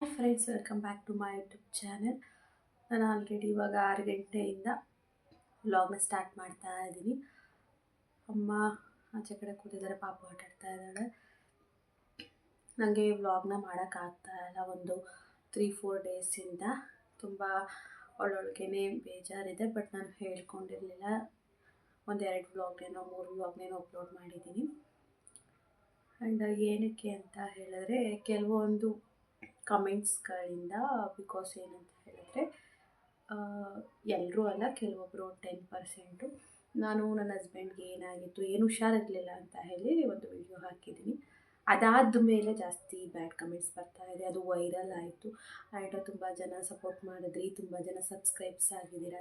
Friends welcome back to my YouTube channel ನಾನು already ಇವಾಗ ಆರು ಗಂಟೆಯಿಂದ ವ್ಲಾಗ್ನ ಸ್ಟಾರ್ಟ್ ಮಾಡ್ತಾ ಇದ್ದೀನಿ. ಅಮ್ಮ ಆಚೆ ಕಡೆ ಕೂತಿದ್ದಾರೆ, ಪಾಪ ಆಟಾಡ್ತಾ ಇದ್ದಾಳೆ. ನನಗೆ ವ್ಲಾಗ್ನ ಮಾಡೋಕ್ಕಾಗ್ತಾ ಇಲ್ಲ. ಒಂದು ತ್ರೀ ಫೋರ್ ಡೇಸಿಂದ ತುಂಬ ಒಳ್ಳೊಳಗೇನೆ ಬೇಜಾರಿದೆ ಬಟ್ ನಾನು ಹೇಳ್ಕೊಂಡಿರಲಿಲ್ಲ. ಒಂದೆರಡು ವ್ಲಾಗ್ನೇನೋ ಮೂರು ವ್ಲಾಗ್ನೇನೋ ಅಪ್ಲೋಡ್ ಮಾಡಿದ್ದೀನಿ. ಆ್ಯಂಡ್ ಏನಕ್ಕೆ ಅಂತ ಹೇಳಿದ್ರೆ, ಕೆಲವೊಂದು ಕಮೆಂಟ್ಸ್ಗಳಿಂದ ಬಿಕಾಸ್ ಏನಂತ ಹೇಳಿದ್ರೆ ಎಲ್ಲರೂ ಅಲ್ಲ ಕೆಲವೊಬ್ಬರು ಟೆನ್ ಪರ್ಸೆಂಟು ನಾನು ನನ್ನ ಹಸ್ಬೆಂಡ್ಗೆ ಏನಾಗಿತ್ತು, ಏನು ಹುಷಾರಿರಲಿಲ್ಲ ಅಂತ ಹೇಳಿ ಒಂದು ವಿಡಿಯೋ ಹಾಕಿದ್ದೀನಿ. ಅದಾದ ಮೇಲೆ ಜಾಸ್ತಿ ಬ್ಯಾಡ್ ಕಮೆಂಟ್ಸ್ ಬರ್ತಾ ಇದೆ. ಅದು ವೈರಲ್ ಆಯಿತು. ಆ್ಯಂಡ್ ತುಂಬ ಜನ ಸಪೋರ್ಟ್ ಮಾಡಿದ್ರಿ, ತುಂಬ ಜನ ಸಬ್ಸ್ಕ್ರೈಬ್ಸ್ ಆಗಿದ್ದೀರ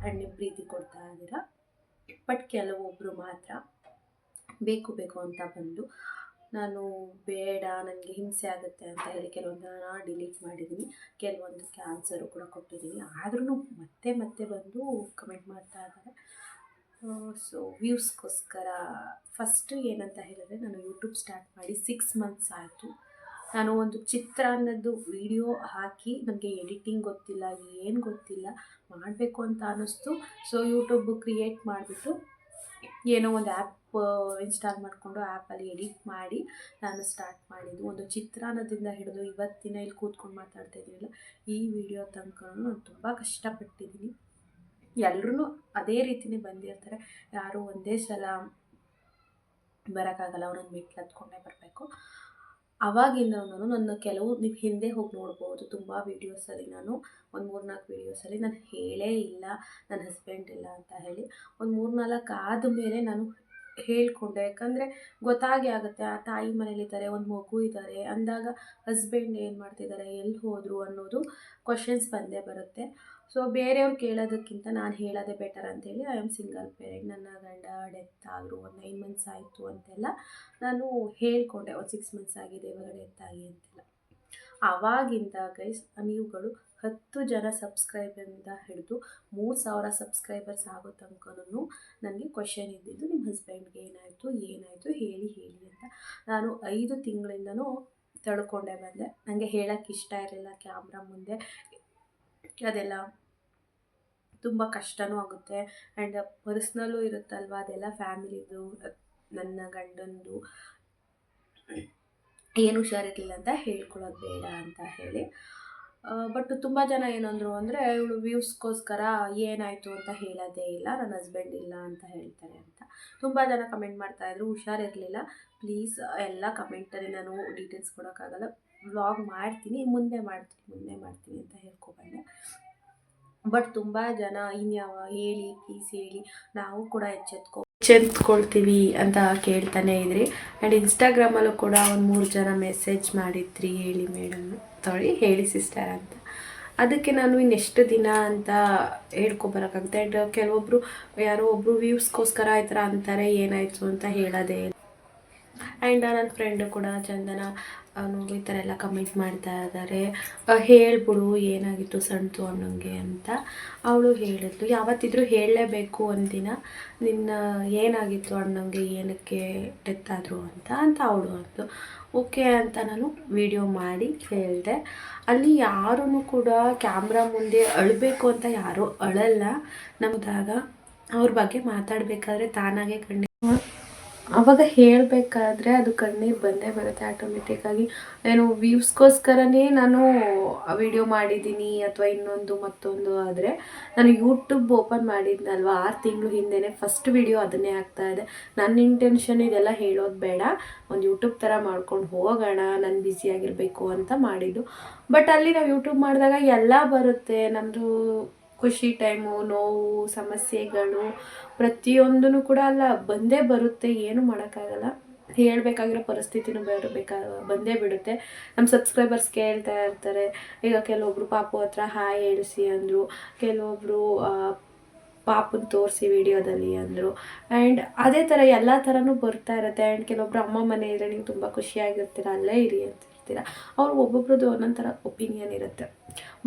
ಆ್ಯಂಡ್ ನೀವು ಪ್ರೀತಿ ಕೊಡ್ತಾ ಇದ್ದೀರಾ? ಬಟ್ ಕೆಲವೊಬ್ಬರು ಮಾತ್ರ, ಬೇಕು ಬೇಕು ಅಂತ ಬಂದು ನಾನು ಬೇಡ, ನನಗೆ ಹಿಂಸೆ ಆಗುತ್ತೆ ಅಂತ ಹೇಳಿ ಕೆಲವೊಂದನ್ನು ಡಿಲೀಟ್ ಮಾಡಿದ್ದೀನಿ ಕೆಲವೊಂದಕ್ಕೆ ಆನ್ಸರು ಕೂಡ ಕೊಟ್ಟಿದ್ದೀನಿ ಆದ್ರೂ ಮತ್ತೆ ಮತ್ತೆ ಬಂದು ಕಮೆಂಟ್ ಮಾಡ್ತಾ ಇದ್ದಾರೆ. ಸೊ ವ್ಯೂಸ್ಗೋಸ್ಕರ ಫಸ್ಟು ಏನಂತ ಹೇಳಿದ್ರೆ ನಾನು ಯೂಟ್ಯೂಬ್ ಸ್ಟಾರ್ಟ್ ಮಾಡಿ ಸಿಕ್ಸ್ ಮಂತ್ಸ್ ಆಯಿತು. ನಾನು ಒಂದು ಚಿತ್ರ ಅನ್ನೋದು ವಿಡಿಯೋ ಹಾಕಿ ನನಗೆ ಎಡಿಟಿಂಗ್ ಗೊತ್ತಿಲ್ಲ, ಏನು ಗೊತ್ತಿಲ್ಲ, ಮಾಡಬೇಕು ಅಂತ ಅನ್ನಿಸ್ತು. ಸೊ ಯೂಟ್ಯೂಬ್ ಕ್ರಿಯೇಟ್ ಮಾಡಿಬಿಟ್ಟು ಏನೋ ಒಂದು ಆ್ಯಪ್ ಇನ್ಸ್ಟಾಲ್ ಮಾಡಿಕೊಂಡು ಆ್ಯಪಲ್ಲಿ ಎಡಿಟ್ ಮಾಡಿ ನಾನು ಸ್ಟಾರ್ಟ್ ಮಾಡಿದ್ದು. ಒಂದು ಚಿತ್ರಾನ್ನದಿಂದ ಹಿಡಿದು ಇವತ್ತಿನ ಇಲ್ಲಿ ಕೂತ್ಕೊಂಡು ಮಾತಾಡ್ತಾ ಇದ್ದೀನಲ್ಲ, ಈ ವಿಡಿಯೋ ತನಕ ನಾನು ತುಂಬ ಕಷ್ಟಪಟ್ಟಿದ್ದೀನಿ. ಎಲ್ಲರೂ ಅದೇ ರೀತಿಯೇ ಬಂದಿರ್ತಾರೆ. ಯಾರು ಒಂದೇ ಸಲ ಬರೋಕ್ಕಾಗಲ್ಲ, ಅವ್ರನ್ನ ಮೆಟ್ಲು ಹತ್ಕೊಂಡೇ ಬರಬೇಕು. ಅವಾಗಿಂದ ನಾನು ನನ್ನ ಕೆಲವು, ನೀವು ಹಿಂದೆ ಹೋಗಿ ನೋಡ್ಬೋದು, ತುಂಬ ವೀಡಿಯೋಸಲ್ಲಿ ನಾನು ಒಂದು ಮೂರು ನಾಲ್ಕು ವೀಡಿಯೋಸಲ್ಲಿ ನಾನು ಹೇಳೇ ಇಲ್ಲ, ನನ್ನ ಹಸ್ಬೆಂಡ್ ಇಲ್ಲ ಅಂತ ಹೇಳಿ. ಒಂದು ಮೂರು ನಾಲ್ಕು ಆದಮೇಲೆ ನಾನು ಹೇಳಿಕೊಂಡೆ. ಯಾಕಂದರೆ ಗೊತ್ತಾಗಿ ಆಗುತ್ತೆ, ಆ ತಾಯಿ ಮನೇಲಿದ್ದಾರೆ, ಒಂದು ಮಗು ಇದ್ದಾರೆ. ಅಂದಾಗ ಹಸ್ಬೆಂಡ್ ಏನು ಮಾಡ್ತಿದ್ದಾರೆ ಎಲ್ಲಿ ಹೋದರು ಅನ್ನೋದು ಕ್ವಶನ್ಸ್ ಬಂದೇ ಬರುತ್ತೆ. ಸೊ ಬೇರೆಯವ್ರು ಕೇಳೋದಕ್ಕಿಂತ ನಾನು ಹೇಳೋದೇ ಬೆಟರ್ ಅಂತೇಳಿ ಐ ಆಮ್ ಸಿಂಗಲ್ ಪೇರೆಂಟ್ ನನ್ನ ಗಂಡ ಡೆತ್ ಆದರು, ಒಂದು ನೈನ್ ಮಂತ್ಸ್ ಆಯಿತು ಅಂತೆಲ್ಲ ನಾನು ಹೇಳಿಕೊಂಡೆ. ಒಂದು ಸಿಕ್ಸ್ ಮಂತ್ಸ್ ಆಗಿದೆ, ಇವಾಗ ಡೆತ್ ಆಗಿ ಅಂತೆಲ್ಲ. ಆವಾಗಿಂದ ಗೈಸ್ ನೀವುಗಳು ಹತ್ತು ಜನ ಸಬ್ಸ್ಕ್ರೈಬರ್ನಿಂದ ಹಿಡಿದು ಮೂರು ಸಾವಿರ ಸಬ್ಸ್ಕ್ರೈಬರ್ಸ್ ಆಗೋ ತನಕನೂ ನನಗೆ ಕ್ವಶನ್ ಇದ್ದಿದ್ದು ನಿಮ್ಮ ಹಸ್ಬೆಂಡ್ಗೆ ಏನಾಯಿತು ಏನಾಯಿತು ಹೇಳಿ ಹೇಳಿ ಅಂತ. ನಾನು ಐದು ತಿಂಗಳಿಂದನೂ ತಡ್ಕೊಂಡೆ ಬಂದೆ. ನನಗೆ ಹೇಳೋಕ್ಕೆ ಇಷ್ಟ ಇರಲಿಲ್ಲ ಕ್ಯಾಮ್ರಾ ಮುಂದೆ. ಅದೆಲ್ಲ ತುಂಬ ಕಷ್ಟನೂ ಆಗುತ್ತೆ. ಆ್ಯಂಡ್ ಪರ್ಸ್ನಲ್ಲೂ ಇರುತ್ತಲ್ವ, ಅದೆಲ್ಲ ಫ್ಯಾಮಿಲಿದು ನನ್ನ ಗಂಡಂದು. ಏನು ಹುಷಾರಿರಲಿಲ್ಲ ಅಂತ ಹೇಳ್ಕೊಳ್ಳೋದು ಬೇಡ ಅಂತ ಹೇಳಿ. ಬಟ್ ತುಂಬ ಜನ ಏನಂದರು ಅಂದರೆ, ಇವಳು ವ್ಯೂಸ್ಗೋಸ್ಕರ ಏನಾಯಿತು ಅಂತ ಹೇಳೋದೇ ಇಲ್ಲ, ನನ್ನ ಹಸ್ಬೆಂಡ್ ಇಲ್ಲ ಅಂತ ಹೇಳ್ತಾರೆ ಅಂತ. ತುಂಬ ಜನ ಕಮೆಂಟ್ ಮಾಡ್ತಾಯಿದ್ರು ಹುಷಾರಿರಲಿಲ್ಲ. ಪ್ಲೀಸ್ ಎಲ್ಲ ಕಮೆಂಟಲ್ಲಿ ನಾನು ಡೀಟೇಲ್ಸ್ ಕೊಡೋಕ್ಕಾಗಲ್ಲ. ವ್ಲಾಗ್ ಮಾಡ್ತೀನಿ, ಮುಂದೆ ಮಾಡ್ತೀನಿ ಮುಂದೆ ಮಾಡ್ತೀನಿ ಅಂತ ಹೇಳ್ಕೊಬಂದೆ ಬಟ್ ತುಂಬ ಜನ ಇನ್ಯಾವ ಹೇಳಿ ಪ್ಲೀಸ್ ಹೇಳಿ, ನಾವು ಕೂಡ ಎಚ್ಚೆತ್ಕೊ, ಎಚ್ಚೆತ್ಕೊಳ್ತೀವಿ ಅಂತ ಕೇಳ್ತಾನೆ ಇದ್ರಿ. ಆ್ಯಂಡ್ ಇನ್ಸ್ಟಾಗ್ರಾಮಲ್ಲೂ ಕೂಡ ಒಂದು ಮೂರು ಜನ ಮೆಸೇಜ್ ಮಾಡಿದ್ರಿ, ಹೇಳಿ ಮೇಡಮ್. ತೊಳಿ ಹೇಳಿ ಸಿಸ್ಟರ್ ಅಂತ. ಅದಕ್ಕೆ ನಾನು ಇನ್ನೆಷ್ಟು ದಿನ ಅಂತ ಹೇಳ್ಕೊಬರೋಕ್ಕಾಗುತ್ತೆ ಆ್ಯಂಡ್ ಕೆಲವೊಬ್ಬರು ಯಾರೋ ಒಬ್ಬರು ವ್ಯೂಸ್ಗೋಸ್ಕರ ಈ ಥರ ಅಂತಾರೆ, ಏನಾಯಿತು ಅಂತ ಹೇಳೋದೇ ಆ್ಯಂಡ್ ನನ್ನ ಫ್ರೆಂಡು ಕೂಡ ಚಂದನ ಅವನು ಈ ಥರ ಎಲ್ಲ ಕಮೆಂಟ್ ಮಾಡ್ತಾ ಇದ್ದಾರೆ. ಹೇಳ್ಬಿಡು, ಏನಾಗಿತ್ತು ಸಣ್ಣದು ಅನ್ನೋಂಗೆ ಅಂತ ಅವಳು ಹೇಳಿದ್ಲು. ಯಾವತ್ತಿದ್ರೂ ಹೇಳಲೇಬೇಕು ಒಂದಿನ ನಿನ್ನ ಏನಾಗಿತ್ತು ಅಣ್ಣಂಗೆ ಏನಕ್ಕೆ ಡೆತ್ ಆದರು ಅಂತ ಅಂತ ಅವಳು ಅಂತು ಓಕೆ ಅಂತ ನಾನು ವಿಡಿಯೋ ಮಾಡಿ ಹೇಳಿದೆ. ಅಲ್ಲಿ ಯಾರೂ ಕೂಡ ಕ್ಯಾಮ್ರಾ ಮುಂದೆ ಅಳಬೇಕು ಅಂತ ಯಾರೂ ಅಳಲ್ಲ. ನಮ್ದಾಗ ಅವ್ರ ಬಗ್ಗೆ ಮಾತಾಡಬೇಕಾದ್ರೆ ತಾನಾಗೆ ಕಣ್ಣು ಅವಾಗ ಹೇಳಬೇಕಾದ್ರೆ ಅದು ಕಣ್ಣೀರು ಬಂದೇ ಬರುತ್ತೆ ಆಟೋಮೆಟಿಕ್ಕಾಗಿ ಏನು ವ್ಯೂಸ್ಗೋಸ್ಕರನೇ ನಾನು ವಿಡಿಯೋ ಮಾಡಿದ್ದೀನಿ ಅಥವಾ ಇನ್ನೊಂದು ಮತ್ತೊಂದು ಆದರೆ ನಾನು ಯೂಟ್ಯೂಬ್ ಓಪನ್ ಮಾಡಿದ್ನಲ್ವ? ಆರು ತಿಂಗಳು ಹಿಂದೆನೇ ಫಸ್ಟ್ ವಿಡಿಯೋ ಅದನ್ನೇ ಆಗ್ತಾ ಇದೆ. ನನ್ನ ಇಂಟೆನ್ಷನ್ ಇದೆಲ್ಲ ಹೇಳೋದು ಬೇಡ. ಒಂದು ಯೂಟ್ಯೂಬ್ ಥರ ಮಾಡ್ಕೊಂಡು ಹೋಗೋಣ, ನಾನು ಬ್ಯುಸಿಯಾಗಿರಬೇಕು ಅಂತ ಮಾಡಿದ್ದು. ಬಟ್ ಅಲ್ಲಿ ನಾವು ಯೂಟ್ಯೂಬ್ ಮಾಡಿದಾಗ ಎಲ್ಲ ಬರುತ್ತೆ. ನಮ್ಮದು ಖುಷಿ ಟೈಮು, ನೋವು, ಸಮಸ್ಯೆಗಳು ಪ್ರತಿಯೊಂದೂ ಕೂಡ ಅಲ್ಲ, ಬಂದೇ ಬರುತ್ತೆ, ಏನು ಮಾಡೋಕ್ಕಾಗಲ್ಲ. ಹೇಳಬೇಕಾಗಿರೋ ಪರಿಸ್ಥಿತಿನೂ ಬರಬೇಕಾಗ ಬಂದೇ ಬಿಡುತ್ತೆ. ನಮ್ಮ ಸಬ್ಸ್ಕ್ರೈಬರ್ಸ್ ಕೇಳ್ತಾ ಇರ್ತಾರೆ, ಈಗ ಕೆಲವೊಬ್ರು ಪಾಪು ಹತ್ರ ಹಾಯ್ ಹೇಳಿಸಿ ಅಂದರು ಕೆಲವೊಬ್ಬರು ಪಾಪನ ತೋರಿಸಿ ವಿಡಿಯೋದಲ್ಲಿ ಅಂದರು. ಆ್ಯಂಡ್ ಅದೇ ಥರ ಎಲ್ಲ ಥರನೂ ಬರ್ತಾ ಇರುತ್ತೆ. ಆ್ಯಂಡ್ ಕೆಲವೊಬ್ರು ಅಮ್ಮ ಮನೆ ಇದ್ರೆ ನೀವು ತುಂಬ ಖುಷಿಯಾಗಿರ್ತೀರ, ಅಲ್ಲೇ ಇರಿ ಅಂತ. ಇರ್ತೀರ ಅವ್ರು ಒಬ್ಬೊಬ್ರದ್ದು ಒಂದೊಂಥರ ಥರ ಒಪಿನಿಯನ್ ಇರುತ್ತೆ.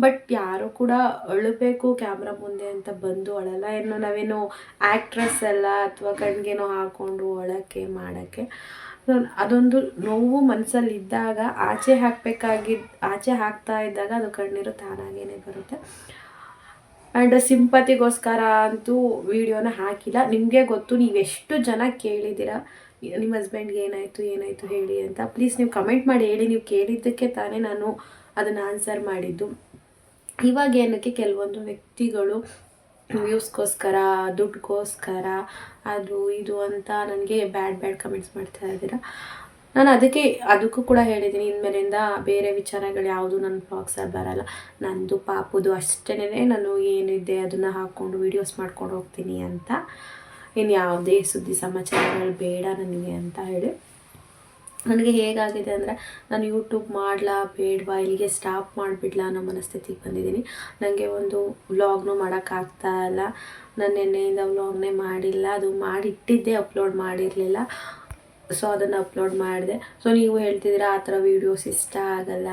ಬಟ್ ಯಾರು ಕೂಡ ಅಳಬೇಕು ಕ್ಯಾಮ್ರಾ ಮುಂದೆ ಅಂತ ಬಂದು ಅಳಲ್ಲ. ಏನು ನಾವೇನು ಆ್ಯಕ್ಟ್ರೆಸ್ ಎಲ್ಲ ಅಥವಾ ಕಣ್ಗೇನೋ ಹಾಕ್ಕೊಂಡು ಅಳೋಕ್ಕೆ, ಮಾಡೋಕ್ಕೆ. ಅದೊಂದು ನೋವು ಮನಸ್ಸಲ್ಲಿ ಇದ್ದಾಗ ಆಚೆ ಹಾಕಬೇಕಾಗಿದ್ದು ಆಚೆ ಹಾಕ್ತಾ ಇದ್ದಾಗ ಅದು ಕಣ್ಣೀರು ತಾನಾಗೇನೆ ಬರುತ್ತೆ. ಆ್ಯಂಡ್ ಸಿಂಪತಿಗೋಸ್ಕರ ಅಂತೂ ವಿಡಿಯೋನ ಹಾಕಿಲ್ಲ. ನಿಮಗೆ ಗೊತ್ತು, ನೀವೆಷ್ಟು ಜನ ಕೇಳಿದ್ದೀರ? ನಿಮ್ಮ ಹಸ್ಬೆಂಡ್ಗೆ ಏನಾಯಿತು ಏನಾಯಿತು ಹೇಳಿ ಅಂತ. ಪ್ಲೀಸ್ ನೀವು ಕಮೆಂಟ್ ಮಾಡಿ, ಹೇಳಿ. ನೀವು ಕೇಳಿದ್ದಕ್ಕೆ ತಾನೇ ನಾನು ಅದನ್ನು ಆನ್ಸರ್ ಮಾಡಿದ್ದು. ಇವಾಗ ಏನಕ್ಕೆ ಕೆಲವೊಂದು ವ್ಯಕ್ತಿಗಳು ವ್ಯೂಸ್ಗೋಸ್ಕರ ದುಡ್ಡುಗೋಸ್ಕರ, ಅದು ಇದು ಅಂತ ನನಗೆ ಬ್ಯಾಡ್ ಬ್ಯಾಡ್ ಕಮೆಂಟ್ಸ್ ಮಾಡ್ತಾ ಇದ್ದೀರಾ? ನಾನು ಅದಕ್ಕೆ, ಅದಕ್ಕೂ ಕೂಡ ಹೇಳಿದ್ದೀನಿ. ಇನ್ಮೇಲಿಂದ ಬೇರೆ ವಿಚಾರಗಳು ಯಾವುದು ನನ್ನ ಬ್ಲಾಗ್ಸಲ್ಲಿ ಬರಲ್ಲ. ನಂದು ಪಾಪದು ಅಷ್ಟೇ ನಾನು ಏನಿದೆ ಅದನ್ನು ಹಾಕ್ಕೊಂಡು ವೀಡಿಯೋಸ್ ಮಾಡ್ಕೊಂಡು ಹೋಗ್ತೀನಿ ಅಂತ. ಇನ್ನು ಯಾವುದೇ ಸುದ್ದಿ ಸಮಾಚಾರಗಳು ಬೇಡ ನನಗೆ ಅಂತ ಹೇಳಿ. ನನಗೆ ಹೇಗಾಗಿದೆ ಅಂದರೆ ನಾನು ಯೂಟ್ಯೂಬ್ ಮಾಡಲಾ ಬೇಡವಾ, ಇಲ್ಲಿಗೆ ಸ್ಟಾಪ್ ಮಾಡಿಬಿಡ್ಲಾ ಅನ್ನೋ ಮನಸ್ಥಿತಿಗೆ ಬಂದಿದ್ದೀನಿ. ನನಗೆ ಒಂದು ವ್ಲಾಗ್ನು ಮಾಡೋಕ್ಕಾಗ್ತಾ ಇಲ್ಲ. ನಾನು ನಿನ್ನೆಯಿಂದ ವ್ಲಾಗ್ನೇ ಮಾಡಿಲ್ಲ. ಅದು ಮಾಡಿಟ್ಟಿದ್ದೆ ಅಪ್ಲೋಡ್ ಮಾಡಿರಲಿಲ್ಲ. ಸೊ ಅದನ್ನು ಅಪ್ಲೋಡ್ ಮಾಡಿದೆ. ಸೊ ನೀವು ಹೇಳ್ತಿದ್ದೀರಾ, ಆ ಥರ ವೀಡಿಯೋಸ್ ಇಷ್ಟ ಆಗಲ್ಲ.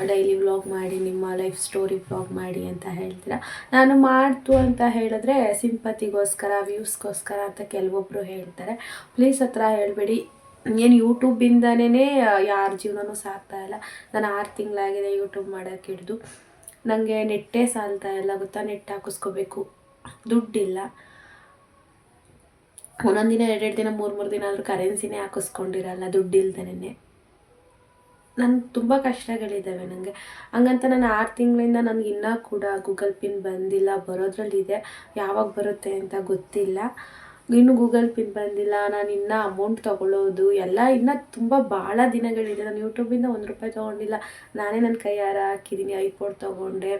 ಡೈಲಿ ವ್ಲಾಗ್ ಮಾಡಿ, ನಿಮ್ಮ ಲೈಫ್ ಸ್ಟೋರಿ ವ್ಲಾಗ್ ಮಾಡಿ ಅಂತ ಹೇಳ್ತೀರಾ? ನಾನು ಮಾಡ್ತು ಅಂತ ಹೇಳಿದ್ರೆ ಸಿಂಪತಿಗೋಸ್ಕರ ವ್ಯೂಸ್ಗೋಸ್ಕರ ಅಂತ ಕೆಲವೊಬ್ಬರು ಹೇಳ್ತಾರೆ. ಪ್ಲೀಸ್ ಹತ್ರ ಹೇಳಬೇಡಿ. ಏನು ಯೂಟ್ಯೂಬಿಂದನೇ ಯಾರ ಜೀವನನೂ ಸಾಕ್ತಾ ಇಲ್ಲ. ನಾನು ಆರು ತಿಂಗಳಾಗಿದೆ ಯೂಟ್ಯೂಬ್ ಮಾಡೋಕ್ಕೆ ಹಿಡ್ದು. ನನಗೆ ನೆಟ್ಟೇ ಸಾಲ್ತಾ ಇಲ್ಲ. ಗೊತ್ತಾ? ನೆಟ್ ಹಾಕಿಸ್ಕೋಬೇಕು. ದುಡ್ಡಿಲ್ಲ. ಒಂದೊಂದು ದಿನ, ಎರಡೆರಡು ದಿನ, ಮೂರು ಮೂರು ದಿನ ಆದರೂ ಕರೆನ್ಸಿನೇ ಹಾಕಿಸ್ಕೊಂಡಿರಲ್ಲ ದುಡ್ಡಿಲ್ದೇನೆ ನನ್ನ ತುಂಬ ಕಷ್ಟಗಳಿದ್ದಾವೆ ನನಗೆ ಹಂಗಂತ ನಾನು ಆರು ತಿಂಗಳಿಂದ ನನಗೆ ಇನ್ನೂ ಕೂಡ ಗೂಗಲ್ ಪಿನ್ ಬಂದಿಲ್ಲ, ಬರೋದ್ರಲ್ಲಿದೆ. ಯಾವಾಗ ಬರುತ್ತೆ ಅಂತ ಗೊತ್ತಿಲ್ಲ. ಇನ್ನೂ ಗೂಗಲ್ ಪಿನ್ ಬಂದಿಲ್ಲ, ನಾನು ಇನ್ನೂ ಅಮೌಂಟ್ ತೊಗೊಳ್ಳೋದು ಎಲ್ಲ ಇನ್ನೂ ತುಂಬ ಭಾಳ ದಿನಗಳಿದೆ. ನಾನು ಯೂಟ್ಯೂಬಿಂದ ಒಂದು ರೂಪಾಯಿ ತೊಗೊಂಡಿಲ್ಲ. ನಾನೇ ನನ್ನ ಕೈಯಾರ ಹಾಕಿದ್ದೀನಿ ಐಫೋನ್ ತೊಗೊಂಡೆ.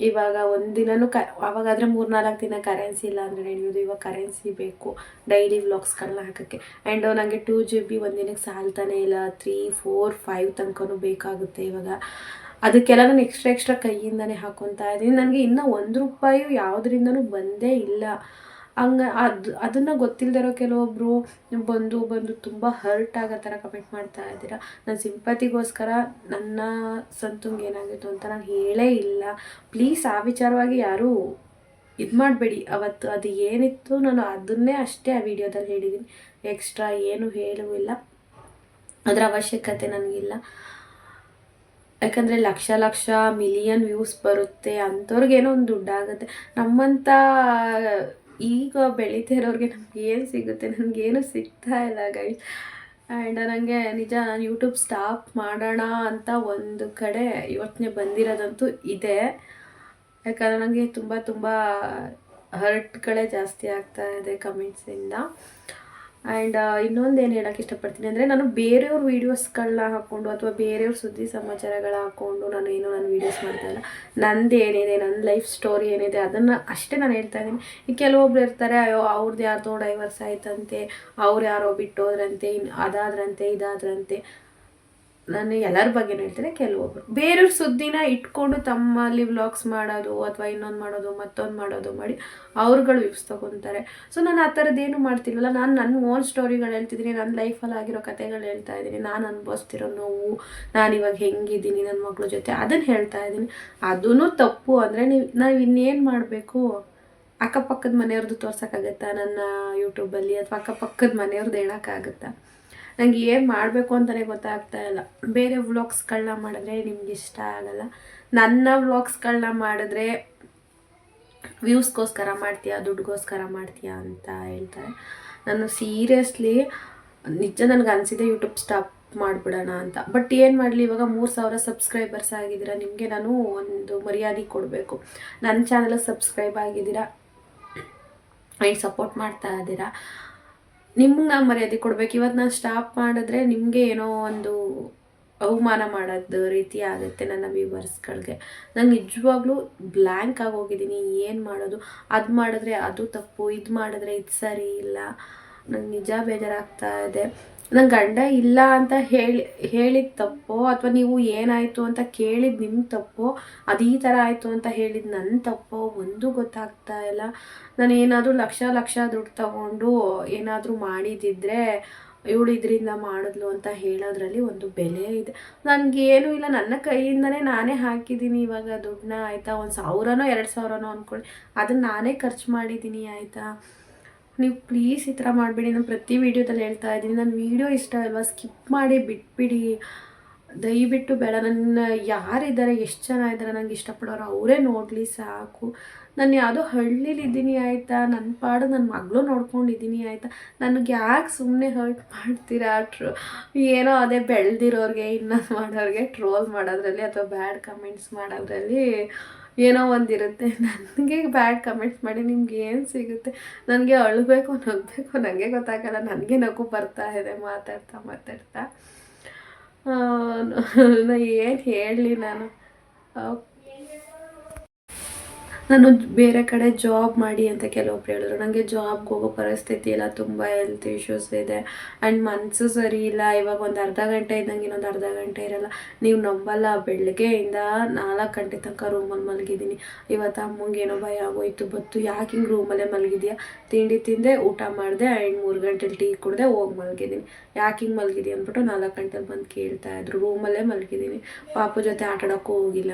ಇವಾಗ ಒಂದು ಕ ಆವಾಗಾದರೆ ಮೂರು ನಾಲ್ಕು ದಿನ ಕರೆನ್ಸಿ ಇಲ್ಲ ಅಂದರೆ ನಡೆಯೋದು. ಇವಾಗ ಕರೆನ್ಸಿ ಬೇಕು. ಡೈಲಿ ವ್ಲಾಗ್ಸ್ಗಳನ್ನ ಹಾಕೋಕ್ಕೆ. ಆ್ಯಂಡ್ ನನಗೆ ಟೂ ಜಿ ಬಿ ಒಂದು ದಿನಕ್ಕೆ ಸಾಲ್ತಾನೆ ಇಲ್ಲ. ತ್ರೀ ಫೋರ್ ಫೈವ್ ತನಕನೂ ಬೇಕಾಗುತ್ತೆ ಇವಾಗ. ಅದಕ್ಕೆಲ್ಲ ನಾನು ಎಕ್ಸ್ಟ್ರಾ ಎಕ್ಸ್ಟ್ರಾ ಕೈಯಿಂದನೇ ಹಾಕೊತಾ ಇದ್ದೀನಿ. ನನಗೆ ಇನ್ನೂ ಒಂದು ರೂಪಾಯಿ ಯಾವುದರಿಂದನೂ ಬಂದೇ ಇಲ್ಲ. ಹಂಗೆ ಅದು, ಅದನ್ನು ಗೊತ್ತಿಲ್ದಿರೋ ಕೆಲವೊಬ್ಬರು ಬಂದು ಬಂದು ತುಂಬ ಹರ್ಟ್ ಆಗೋ ಥರ ಕಮೆಂಟ್ ಮಾಡ್ತಾ ಇದ್ದೀರಾ? ನಾನು ಸಿಂಪತಿಗೋಸ್ಕರ ನನ್ನ ಸಂತುಂಗ್ ಏನಾಗಿತ್ತು ಅಂತ ನಾನು ಹೇಳೇ ಇಲ್ಲ. ಪ್ಲೀಸ್ ಆ ವಿಚಾರವಾಗಿ ಯಾರೂ ಇದು ಮಾಡಬೇಡಿ. ಅವತ್ತು ಅದು ಏನಿತ್ತು ನಾನು ಅದನ್ನೇ ಅಷ್ಟೇ ಆ ವಿಡಿಯೋದಲ್ಲಿ ಹೇಳಿದ್ದೀನಿ ಎಕ್ಸ್ಟ್ರಾ ಏನು ಇಲ್ಲ. ಅದರ ಅವಶ್ಯಕತೆ ನನಗಿಲ್ಲ. ಯಾಕಂದರೆ ಲಕ್ಷ ಲಕ್ಷ ಮಿಲಿಯನ್ ವ್ಯೂಸ್ ಬರುತ್ತೆ. ಅಂಥವ್ರಿಗೇನೋ ಒಂದು ದುಡ್ಡಾಗುತ್ತೆ. ನಮ್ಮಂಥ ಈಗ ಬೆಳೀತಾ ಇರೋರಿಗೆ ನಮ್ಗೆ ಏನು ಸಿಗುತ್ತೆ? ನನಗೇನು ಸಿಗ್ತಾ ಇಲ್ಲ ಗೈಸ್ ಆ್ಯಂಡ್ ನನಗೆ ನಿಜ ನಾನು ಯೂಟ್ಯೂಬ್ ಸ್ಟಾಪ್ ಮಾಡೋಣ ಅಂತ ಒಂದು ಕಡೆ ಯೋಚನೆ ಬಂದಿರೋದಂತೂ ಇದೆ. ಯಾಕಂದರೆ ನನಗೆ ತುಂಬ ತುಂಬ ಹರ್ಟ್ಗಳೇ ಜಾಸ್ತಿ ಆಗ್ತಾ ಇದೆ ಕಮೆಂಟ್ಸಿಂದ ಆ್ಯಂಡ್ ಇನ್ನೊಂದು ಏನು ಹೇಳೋಕ್ಕೆ ಇಷ್ಟಪಡ್ತೀನಿ ಅಂದರೆ ನಾನು ಬೇರೆಯವ್ರ ವೀಡಿಯೋಸ್ಗಳನ್ನ ಹಾಕ್ಕೊಂಡು ಅಥವಾ ಬೇರೆಯವ್ರ ಸುದ್ದಿ ಸಮಾಚಾರಗಳ ಹಾಕ್ಕೊಂಡು ನಾನು ಏನೋ ನಾನು ವೀಡಿಯೋಸ್ ಮಾಡ್ತಾಯಿಲ್ಲ ನಂದು ಏನಿದೆ ನನ್ನ ಲೈಫ್ ಸ್ಟೋರಿ ಏನಿದೆ ಅದನ್ನು ಅಷ್ಟೇ ನಾನು ಹೇಳ್ತಾ ಇದ್ದೀನಿ. ಈಗ ಕೆಲವೊಬ್ರು ಇರ್ತಾರೆ, ಅಯ್ಯೋ ಅವ್ರದ್ದು ಯಾರ್ದೋ ಡೈವರ್ಸ್ ಆಯ್ತಂತೆ, ಅವ್ರು ಯಾರೋ ಬಿಟ್ಟೋದ್ರಂತೆ ಇನ್ನು ಅದಾದ್ರಂತೆ, ಇದಾದ್ರಂತೆ. ನಾನು ಎಲ್ಲರ ಬಗ್ಗೆ ಹೇಳ್ತೇನೆ ಕೆಲವೊಬ್ರು ಬೇರೆಯವ್ರ ಸುದ್ದಿನ ಇಟ್ಕೊಂಡು ತಮ್ಮಲ್ಲಿ ವ್ಲಾಗ್ಸ್ ಮಾಡೋದು ಅಥವಾ ಇನ್ನೊಂದು ಮಾಡೋದು, ಮತ್ತೊಂದು ಮಾಡೋದು ಮಾಡಿ ಅವ್ರುಗಳು ವಿಪ್ಸ್ ತಗೊತಾರೆ. ಸೊ ನಾನು ಆ ಥರದ್ದೇನು ಮಾಡ್ತಿಲ್ಲಲ್ಲ ನಾನು ನನ್ನ ಓನ್ ಸ್ಟೋರಿಗಳು ಹೇಳ್ತಿದ್ದೀನಿ ನನ್ನ ಲೈಫಲ್ಲಿ ಆಗಿರೋ ಕಥೆಗಳು ಹೇಳ್ತಾ ಇದ್ದೀನಿ ನಾನು ಅನುಭವಿಸ್ತಿರೋ ನೋವು, ನಾನು ಇವಾಗ ಹೆಂಗಿದ್ದೀನಿ ನನ್ನ ಮಗಳ ಜೊತೆ ಅದನ್ನು ಹೇಳ್ತಾ ಇದ್ದೀನಿ ಅದೂ ತಪ್ಪು ಅಂದರೆ ನೀವು, ನಾವು ಇನ್ನೇನು ಮಾಡಬೇಕು? ಅಕ್ಕಪಕ್ಕದ ಮನೆಯವ್ರದ್ದು ತೋರ್ಸೋಕ್ಕಾಗತ್ತಾ ನನ್ನ ಯೂಟ್ಯೂಬಲ್ಲಿ ಅಥವಾ ಅಕ್ಕಪಕ್ಕದ ಮನೆಯವ್ರದ್ದು ಹೇಳೋಕ್ಕಾಗತ್ತಾ? ನನಗೆ ಏನು ಮಾಡಬೇಕು ಅಂತಲೇ ಗೊತ್ತಾಗ್ತಾ ಇಲ್ಲ. ಬೇರೆ ವ್ಲಾಗ್ಸ್ಗಳನ್ನ ಮಾಡಿದ್ರೆ ನಿಮ್ಗೆ ಇಷ್ಟ ಆಗಲ್ಲ. ನನ್ನ ವ್ಲಾಗ್ಸ್ಗಳನ್ನ ಮಾಡಿದ್ರೆ ವ್ಯೂಸ್ಗೋಸ್ಕರ ಮಾಡ್ತೀಯಾ, ದುಡ್ಡುಗೋಸ್ಕರ ಮಾಡ್ತೀಯಾ ಅಂತ ಹೇಳ್ತಾರೆ. ನಾನು ಸೀರಿಯಸ್ಲಿ ನಿಜ ನನಗೆ ಅನಿಸಿದೆ ಯೂಟ್ಯೂಬ್ ಸ್ಟಾಪ್ ಮಾಡಿಬಿಡೋಣ ಅಂತ. ಬಟ್ ಏನು ಮಾಡಲಿ, ಇವಾಗ ಮೂರು ಸಾವಿರ ಸಬ್ಸ್ಕ್ರೈಬರ್ಸ್ ಆಗಿದ್ದೀರಾ, ನಿಮಗೆ ನಾನು ಒಂದು ಮರ್ಯಾದೆ ಕೊಡಬೇಕು. ನನ್ನ ಚಾನಲ್ ಸಬ್ಸ್ಕ್ರೈಬ್ ಆಗಿದ್ದೀರಾ ಆ್ಯಂಡ್ ಸಪೋರ್ಟ್ ಮಾಡ್ತಾ ಇದ್ದೀರಾ ನಿಮ್ಗೆ ನಾವು ಮರ್ಯಾದೆ ಕೊಡ್ಬೇಕು. ಇವತ್ತು ನಾನು ಸ್ಟಾಪ್ ಮಾಡಿದ್ರೆ ನಿಮಗೆ ಏನೋ ಒಂದು ಅವಮಾನ ಮಾಡೋದು ರೀತಿ ಆಗುತ್ತೆ ನನ್ನ ವ್ಯೂವರ್ಸ್ಗಳಿಗೆ ನಾನು ನಿಜವಾಗ್ಲೂ ಬ್ಲ್ಯಾಂಕ್ ಆಗಿ ಹೋಗಿದ್ದೀನಿ. ಏನು ಮಾಡೋದು? ಅದು ಮಾಡಿದ್ರೆ ಅದು ತಪ್ಪು. ಇದು ಮಾಡಿದ್ರೆ ಇದು ಸರಿ ಇಲ್ಲ. ನಂಗೆ ನಿಜ ಬೇಜಾರಾಗ್ತಾ ಇದೆ. ನನ್ನ ಗಂಡ ಇಲ್ಲ ಅಂತ ಹೇಳಿ, ಹೇಳಿದ ತಪ್ಪೋ ಅಥವಾ ನೀವು ಏನಾಯಿತು ಅಂತ ಕೇಳಿದ ನಿಮ್ಮ ತಪ್ಪೋ, ಅದು ಈ ಥರ ಆಯಿತು ಅಂತ ಹೇಳಿದ ನನ್ನ ತಪ್ಪೋ ಒಂದು ಗೊತ್ತಾಗ್ತಾ ಇಲ್ಲ. ನಾನು ಏನಾದರೂ ಲಕ್ಷ ಲಕ್ಷ ದುಡ್ಡು ತಗೊಂಡು ಏನಾದರೂ ಮಾಡಿದಿದ್ರೆ ಇವಳು ಇದರಿಂದ ಮಾಡಿದ್ಲು ಅಂತ ಹೇಳೋದ್ರಲ್ಲಿ ಒಂದು ಬೆಲೆ ಇದೆ. ನನಗೇನು ಇಲ್ಲ, ನನ್ನ ಕೈಯಿಂದನೇ ನಾನೇ ಹಾಕಿದ್ದೀನಿ ಇವಾಗ ದುಡ್ಡನ್ನ, ಆಯಿತಾ? ಒಂದು ಸಾವಿರನೋ, ಎರಡು ಸಾವಿರನೋ ಅಂದ್ಕೊಳ್ಳಿ ಅದನ್ನು ನಾನೇ ಖರ್ಚು ಮಾಡಿದ್ದೀನಿ ಆಯಿತಾ? ನೀವು ಪ್ಲೀಸ್ ಈ ಥರ ಮಾಡಬೇಡಿ. ನಾನು ಪ್ರತಿ ವೀಡಿಯೋದಲ್ಲಿ ಹೇಳ್ತಾ ಇದ್ದೀನಿ. ನನ್ನ ವೀಡಿಯೋ ಇಷ್ಟ ಅಲ್ವಾ? ಸ್ಕಿಪ್ ಮಾಡಿ ಬಿಟ್ಬಿಡಿ. ದಯವಿಟ್ಟು ಬೇಡ. ನನ್ನ ಯಾರಿದ್ದಾರೆ ಎಷ್ಟು ಜನ ಇದ್ದಾರೆ ನನಗೆ ಇಷ್ಟಪಡೋರು ಅವರೇ ನೋಡಲಿ ಸಾಕು. ನಾನು ಯಾವುದೋ ಹಳ್ಳೀಲಿ ಇದ್ದೀನಿ ಆಯಿತಾ? ನನ್ನ ಪಾಡು ನನ್ನ ಮಗಳು ನೋಡ್ಕೊಂಡಿದ್ದೀನಿ ಆಯಿತಾ? ನನಗೆ ಯಾಕೆ ಸುಮ್ಮನೆ ಹರ್ಟ್ ಮಾಡ್ತೀರಾ? ಟ್ರೋ ಏನೋ ಅದೇ ಬೆಳೆದಿರೋರಿಗೆ, ಇನ್ನೊಂದು ಮಾಡೋರಿಗೆ ಟ್ರೋಲ್ ಮಾಡೋದ್ರಲ್ಲಿ ಅಥವಾ ಬ್ಯಾಡ್ ಕಮೆಂಟ್ಸ್ ಮಾಡೋದ್ರಲ್ಲಿ ಏನೋ ಒಂದಿರುತ್ತೆ. ನನಗೆ ಬ್ಯಾಡ್ ಕಮೆಂಟ್ಸ್ ಮಾಡಿ ನಿಮ್ಗೆ ಏನು ಸಿಗುತ್ತೆ? ನನಗೆ ಅಳಬೇಕು, ನಗಬೇಕು ನನಗೆ ಗೊತ್ತಾಗಲ್ಲ. ನನಗೆ ನಗು ಬರ್ತಾ ಇದೆ. ಮಾತಾಡ್ತಾ ಮಾತಾಡ್ತಾ. ಏನು ಹೇಳಲಿ ನಾನು? ನಾನು ಬೇರೆ ಕಡೆ ಜಾಬ್ ಮಾಡಿ ಅಂತ ಕೆಲವೊಬ್ರು ಹೇಳಿದ್ರು. ನನಗೆ ಜಾಬ್ಗೆ ಹೋಗೋ ಪರಿಸ್ಥಿತಿ ಇಲ್ಲ ತುಂಬ ಹೆಲ್ತ್ ಇಶ್ಯೂಸ್ ಇದೆ. ಆ್ಯಂಡ್ ಮನಸ್ಸು ಸರಿ ಇಲ್ಲ. ಇವಾಗ ಒಂದು ಅರ್ಧ ಗಂಟೆ ಇದ್ದಂಗೆ ಇನ್ನೊಂದು ಅರ್ಧ ಗಂಟೆ ಇರಲ್ಲ. ನೀವು ನಂಬಲ್ಲ. ಬೆಳಗ್ಗೆಯಿಂದ ನಾಲ್ಕು ಗಂಟೆ ತನಕ ರೂಮಲ್ಲಿ ಮಲಗಿದ್ದೀನಿ. ಇವತ್ತು ಅಮ್ಮಂಗೆ ಏನೋ ಭಯ ಆಗೋಯ್ತು. ಬತ್ತು ಯಾಕೆ ಹಿಂಗೆ ರೂಮಲ್ಲೇ ಮಲಗಿದ್ಯಾ? ತಿಂಡಿ ತಿಂದೆ, ಊಟ ಮಾಡಿದೆ ಆ್ಯಂಡ್ ಮೂರು ಗಂಟೆಲಿ ಟೀ ಕುಡ್ದೆ ಹೋಗಿ ಮಲಗಿದ್ದೀನಿ. ಯಾಕೆ ಹಿಂಗೆ ಮಲಗಿದ್ಯಾ ಅಂದ್ಬಿಟ್ಟು ನಾಲ್ಕು ಗಂಟೆಲಿ ಬಂದು ಕೇಳ್ತಾ ಇದ್ರು. ರೂಮಲ್ಲೇ ಮಲಗಿದ್ದೀನಿ. ಪಾಪು ಜೊತೆ ಆಟಾಡೋಕ್ಕೂ ಹೋಗಿಲ್ಲ.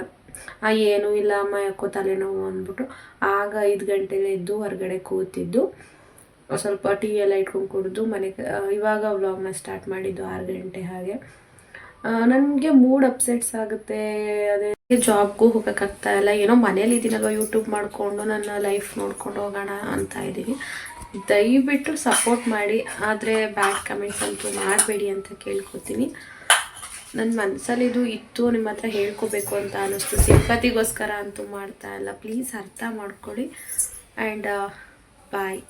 ಏನೂ ಇಲ್ಲ ಅಮ್ಮ ಯಾಕೋ ತಲೆನೋವು ಅಂದ್ಬಿಟ್ಟು ಆಗ ಐದು ಗಂಟೆಗೆ ಎದ್ದು ಹೊರಗಡೆ ಕೂತಿದ್ದು. ಸ್ವಲ್ಪ ಟೀ ಎಲ್ಲ ಇಟ್ಕೊಂಡು ಕುಡಿದು ಮನೆಗೆ ಆ, ಇವಾಗ ವ್ಲಾಗ್ನ ಸ್ಟಾರ್ಟ್ ಮಾಡಿದ್ದು ಆರು ಗಂಟೆ ಹಾಗೆ. ನನಗೆ ಮೂಡ್ ಅಪ್ಸೆಟ್ಸ್ ಆಗುತ್ತೆ. ಅದೇ ಜಾಬ್ಗೂ ಹೋಗೋಕ್ಕಾಗ್ತಾ ಇಲ್ಲ. ಏನೋ ಮನೇಲಿ ಇದ್ದೀನಲ್ವ ಯೂಟ್ಯೂಬ್ ಮಾಡಿಕೊಂಡು ನನ್ನ ಲೈಫ್ ನೋಡ್ಕೊಂಡು ಹೋಗೋಣ ಅಂತ ಇದ್ದೀನಿ. ದಯವಿಟ್ಟು ಸಪೋರ್ಟ್ ಮಾಡಿ. ಆದರೆ ಬ್ಯಾಡ್ ಕಮೆಂಟ್ಸ್ ಅಂತೂ ಮಾಡಬೇಡಿ ಅಂತ ಕೇಳ್ಕೊತೀನಿ. ನನ್ನ ಮನಸ್ಸಲ್ಲಿ ಇದು ಇತ್ತು ನಿಮ್ಮ ಹತ್ರ ಹೇಳ್ಕೊಬೇಕು ಅಂತ ಅನ್ನಿಸ್ತು. ಸಿಂಪತಿಗೋಸ್ಕರ ಅಂತೂ ಮಾಡ್ತಾ ಇಲ್ಲ. ಪ್ಲೀಸ್ ಅರ್ಥ ಮಾಡ್ಕೊಳ್ಳಿ. ಆ್ಯಂಡ್ ಬಾಯ್